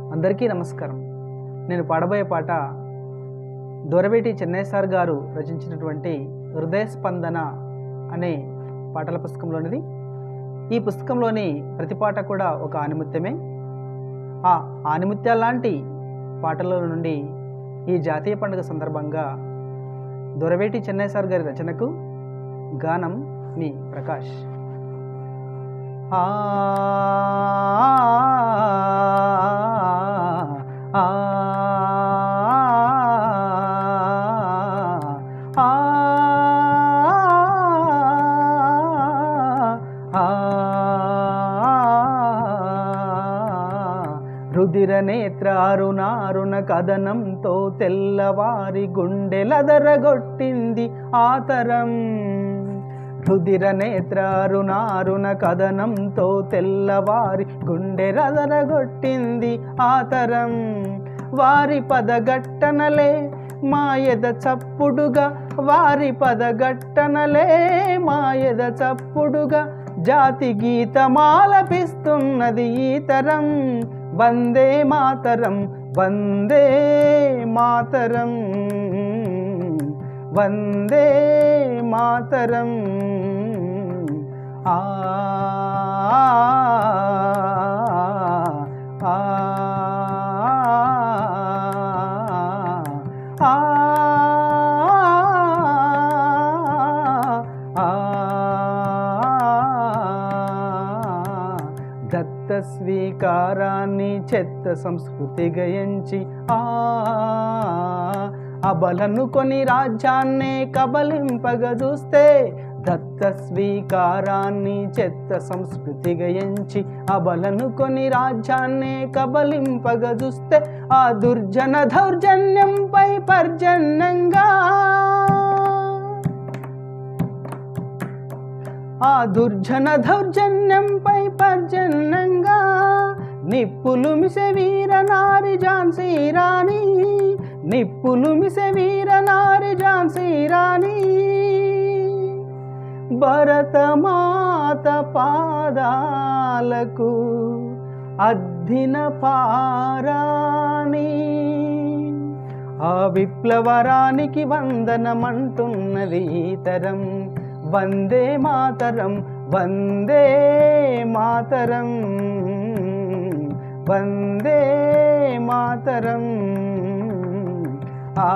అందరికీ నమస్కారం. నేను పాడబోయే పాట దూరవేటి చెన్నై సార్ గారు రచించినటువంటి హృదయ స్పందన అనే పాటల పుస్తకంలోనిది. ఈ పుస్తకంలోని ప్రతి పాట కూడా ఒక ఆనిముత్యమే. ఆ ఆనిముత్యాల లాంటి పాటల నుండి ఈ జాతీయ పండుగ సందర్భంగా దొరవేటి చెన్నై సార్ గారి రచనకు గానం మీ ప్రకాష్. ఆ రుదిర నేత్ర అరుణ అరుణ కథనంతో తెల్లవారి గుండెలదరగొట్టింది ఆతరం. రుదిర నేత్ర అరుణ అరుణ కథనంతో తెల్లవారి గుండెలదరగొట్టింది ఆతరం. వారి పదఘట్టనలే మాయద చప్పుడుగా వారి పదఘట్టనలే మాయద చప్పుడుగా జాతి గీతమాలపిస్తున్నది ఈ తరం. వందే మాతరం వందే మాతరం వందే మాతరం ఆ దత్త స్వీకారాన్ని చెత్త సంస్కృతి గయంచి ఆ అబలను కొని రాజ్యాన్నే కబలింపగ చూస్తే దత్త స్వీకారాన్ని చెత్త సంస్కృతి గయంచి అబలను కొని రాజ్యాన్నే కబలింపగ చూస్తే ఆ దుర్జన దౌర్జన్యంపై పర్జన్యంగా ఆ దుర్జన దౌర్జన్యంపై పర్జన్యంగా నిప్పులు మిసె వీర నారి ఝాన్సీ రాణి నిప్పులు మిసె వీర నారి ఝాన్సీ రాణి. భరతమాత పాదాలకు అద్దిన పారాణి ఆ విప్లవరానికి వందనమంటున్నది తరం. వందే మాతరం వందే మాతరం వందే మాతరం ఆ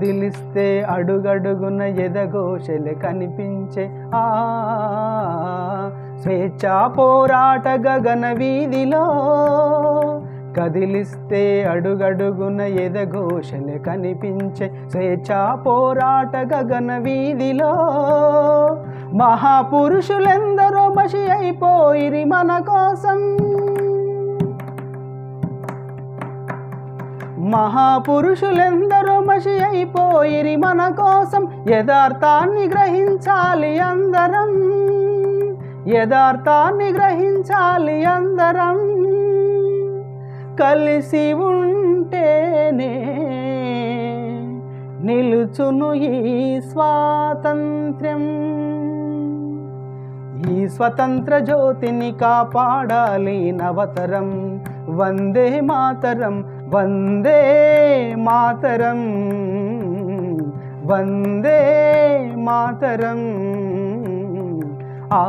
కదిలిస్తే అడుగడుగున ఎదగోషలు కనిపించే ఆ స్వేచ్ఛా పోరాట గగన వీధిలో కదిలిస్తే అడుగడుగున ఎదఘోషలు కనిపించే స్వేచ్ఛా పోరాట గగన వీధిలో మహాపురుషులెందరో మషి అయిపోయిరి మన కోసం. మహాపురుషులెందరో మషి అయిపోయిరి మన కోసం. యథార్థాన్ని గ్రహించాలి అందరం. యథార్థాన్ని గ్రహించాలి అందరం. కలిసి ఉంటేనే నిలుచును ఈ స్వాతంత్ర్యం. ఈ స్వతంత్ర జ్యోతిని కాపాడాలి నవతరం. వందే మాతరం. వందే మాతరం వందే మాతరం ఆ